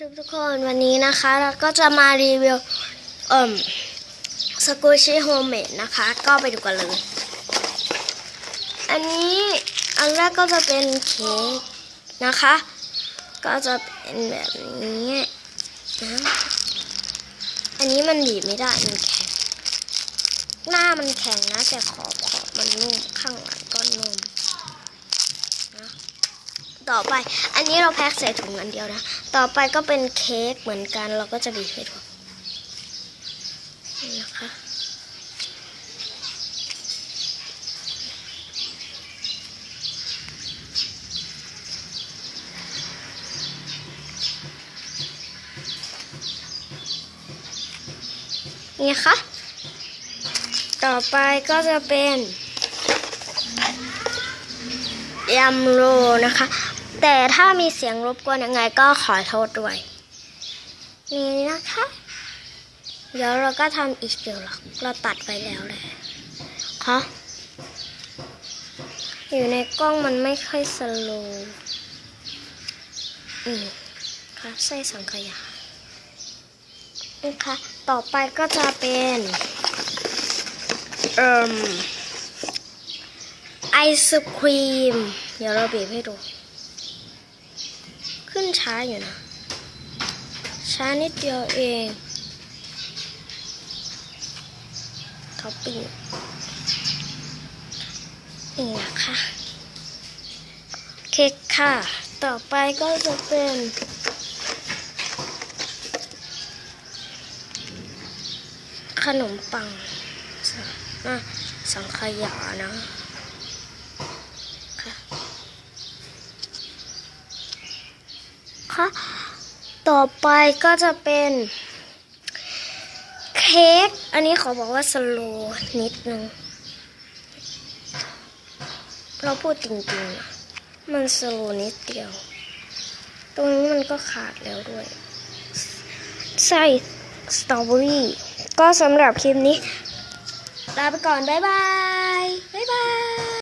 ทุกทุกคนวันนี้นะคะ เราก็จะมารีวิวเอ่มสกูชีโฮมเมดนะคะ ก็ไปดูกันเลย อันนี้อันแรกก็จะเป็นเค้กนะคะ ก็จะเป็นแบบนี้นะอันนี้มันดีไม่ได้มันแข็ง หน้ามันแข็งนะ แต่ขอบขอบมันนุ่มข้างหลังก็นุ่ม ต่อไป อันนี้เราแพ็คใส่ถุงอันเดียวนะ ต่อไปก็เป็นเค้กเหมือนกัน เราก็จะบีบให้ดูนี่นะคะนี่ค่ะ ต่อไปก็จะเป็นยำโรนะคะ แต่ถ้ามีเสียงรบกวนยังไงก็ขอโทษด้วย นี่นะคะ เดี๋ยวเราก็ทำอีกเดี๋ยวเราเราตัดไปแล้วเลยค่ะอยู่ในกล้องมันไม่ค่อยสโลว์อืมค่ะใส่สังขยานะคะต่อไปก็จะเป็นเอ่มไอศครีม เดี๋ยวเราบีบให้ดู ขึ้นช้าอยู่นะ ช้านิดเดียวเองท็อปปิ้งนี่นะคะเค้กค่ะ ต่อไปก็จะเป็นขนมปังสังขยานะ ค่ะ ต่อไปก็จะเป็นเค้ก อันนี้ขอบอกว่าสโลนิดนึง เราพูดจริงๆ มันสโลนิดเดียว ตรงนี้มันก็ขาดแล้วด้วย ใส่สตรอเบอรี่ ก็สำหรับคลิปนี้ ลาไปก่อน บ๊ายบาย